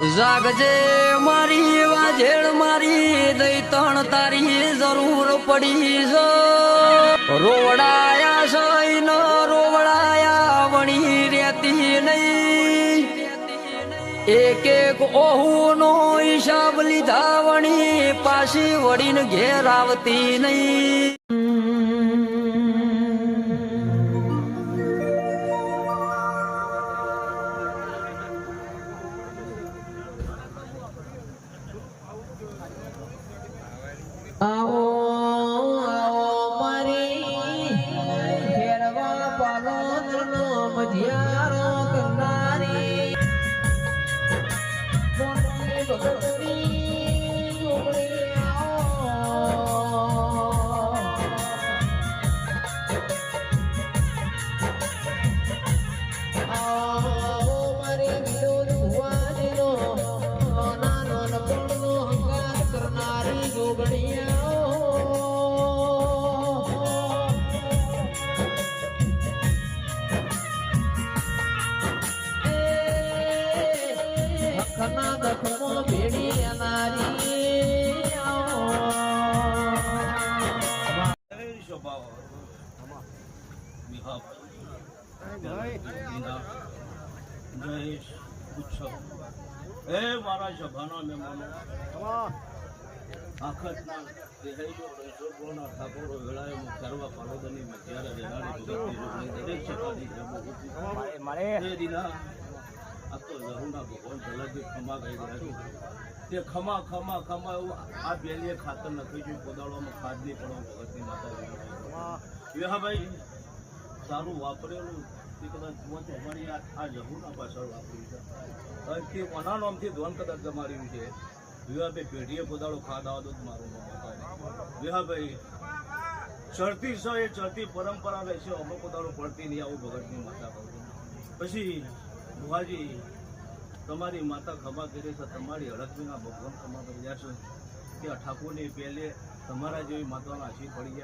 જાગજે મારી વાજેળ, મારી દઈ તણ તારી જરૂર પડી છે રોવડાયા સઈ ન રોવડાયા, વણી રેતી નહીં. એક એક ઓહુ નો હિસાબ લીધા વણી, પાછી વળીને ઘેર આવતી નહીં. આવો આવો મારી ફેરવા પાલોદરનો મધિયારો કરનારી હે મારા સભાના મહેમાનો. આખતના દેહાઈઓ ઠાકોરો વેળાએ કરવા પાલોદરની મધ્યારે રૂપની દરેક સભાની જમો તે દિના આ તો લહુના ભગવાન જલાજી ખમા ગઈ રહ્યા તે ખમા ખમા ખમા એવું આ બેલીએ ખાતર નખાઈ ગયું કોદાળોમાં ખાદ નહીં પડો ભગતની માતા વિહાભાઈ સારું વાપરેલું તે કદાચ જુઓ તો અમારી આ જમુના પાછળ વાપર્યું છે. કે કોના નામથી ધોન કદાચ જમાડ્યું છે. વિવાભાઈ પેઢીએ પોતાનો ખાધા હતો મારું નામ હતા ચડતી સ એ ચડતી પરંપરા રહેશે, અમે પોતાનો પડતી નહીં, આવું ભગતની માતા કહું પછી ભુવાજી તમારી માતા ખભા કરે છે, તમારી હડકવીના ભગવાન રહ્યા છે કે ઠાકોરની પહેલે તમારા જેવી માતાના આશી પડી ગયા.